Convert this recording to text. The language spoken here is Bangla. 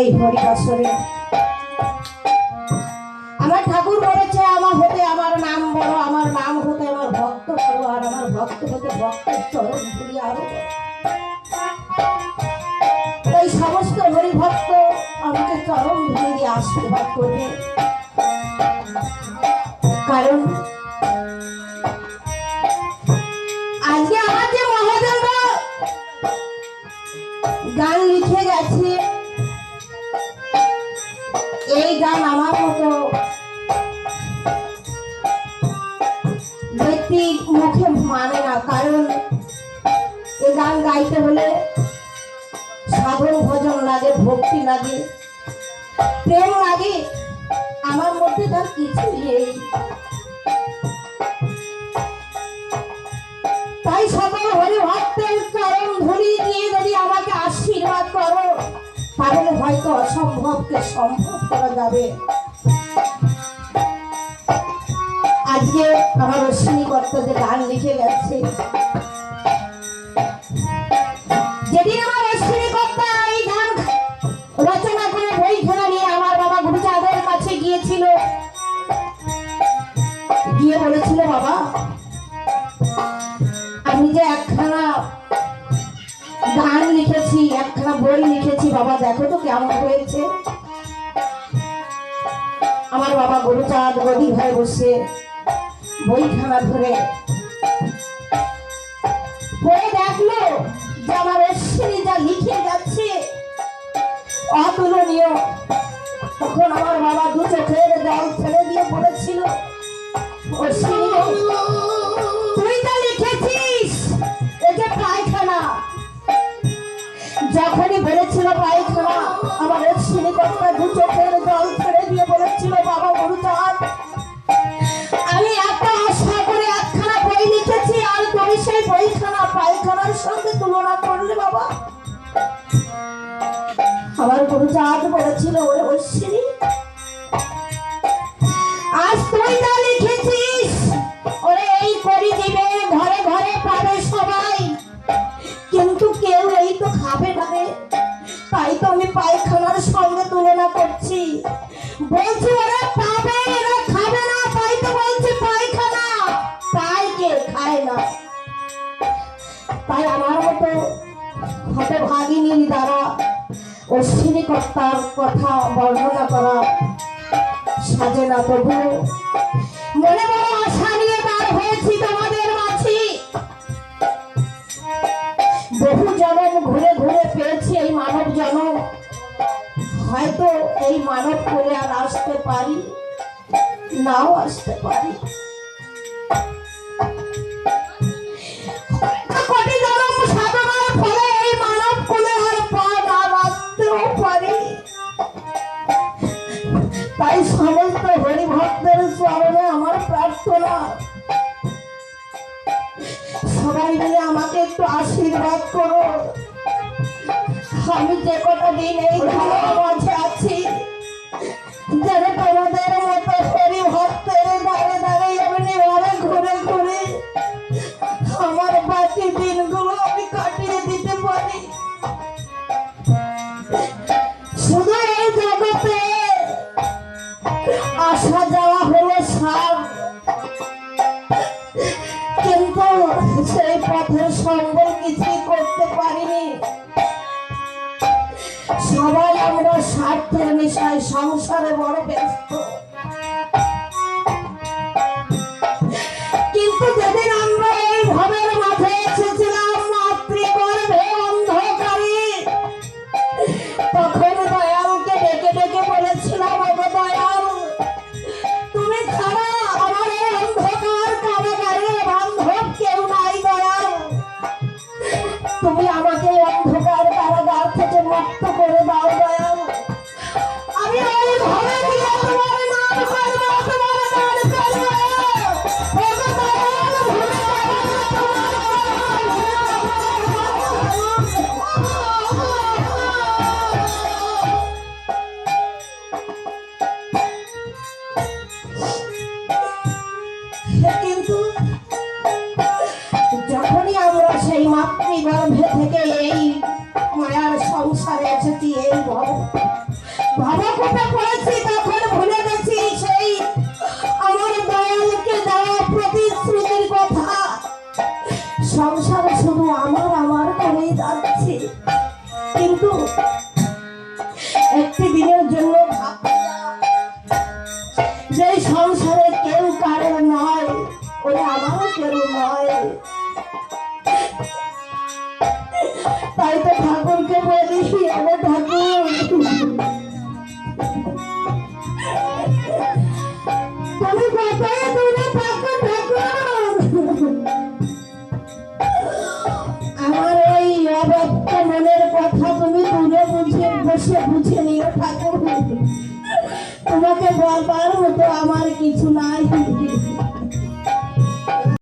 এই হরিবাসরে আমার ঠাকুর বলেছে, আমার হতে আমার নাম বড় আমার নাম হতে আমার ভক্ত বড় আর আমার ভক্ত হতে ভক্তের চরণ ধুলি আরও এই সমস্ত হরিভক্ত আমাকে চরম ধুলি দিয়ে আশীর্বাদ করবে। কারণ আজকে আমার যে মহাদেব, গান লিখে গেছে গান আমার ব্যক্তি মুখে মানে না, কারণ এ গান গাইতে হলে সাধন ভজন লাগে, ভক্তি লাগে। প্রেম লাগে, আমার মধ্যে তার কিছু অসম্ভবকে সম্ভব করা যাবে। আজকে আমার অশ্বিনী কর্তা যে গান লিখে গেছে। বাবা, দেখো তো কেমন হয়েছে। আমার বাবা গরুচাঁদ গদি ঘরে বসে বইখানা ধরে দেখল যে আমার অশ্বিনী যা লিখে যাচ্ছে, অতুলনীয়। তখন আমার বাবা দু চোখের জল ছেড়ে দিয়ে বলেছিল, অশ্বিনী যখনই বলেছিল পায়খানা আমার অশ্বিনী কর্তা দু চোখের জল ছেড়ে দিয়ে বলেছিল, বাবা গুরুচাঁদ আমি এত আশা করে একখানা বই লিখেছি, আর তুমি সেই বইখানা, পায়খানার সঙ্গে তুলনা করলে, বাবা? আমার গুরুচাঁদ বলেছিল, ওই অশ্বিনী পায়খানার সঙ্গে তুলনা করছি। বলছি, ওরা পাবে এরা খাবে না। তাই তো বলছি, পায়খানা। তাই কে খায় না। তাই আমার মতো হতভাগিনীর দ্বারা অশ্বিনী কর্তার কথা বর্ণনা করা সাজে না তবু মনে বড় হয়তো এই মানব করে আর আসতে পারি, নাও আসতে পারি। আমার প্রার্থনা। সবাই মিলে আমাকে একটু আশীর্বাদ করো। আমি যে কটা দিন এই ঘরের মাঝে আছি যেন তোমাদের মতো স্বার্থের নেশায় সংসারে বড় ব্যস্ত। থেকে এই মায়ার সংসারে এসেছি এই ভব। পড়েছি তখন ভুলে গেছি সেই আমার দয়ালকে দেওয়া প্রতিশ্রুতির কথা। সংসার শুধু আমার আমার করেই যাচ্ছে। কিন্তু একটি দিনের জন্য যে সংসারে নিও ঠাকুর তোমাকে বলবার মতো আমার কিছু নাই।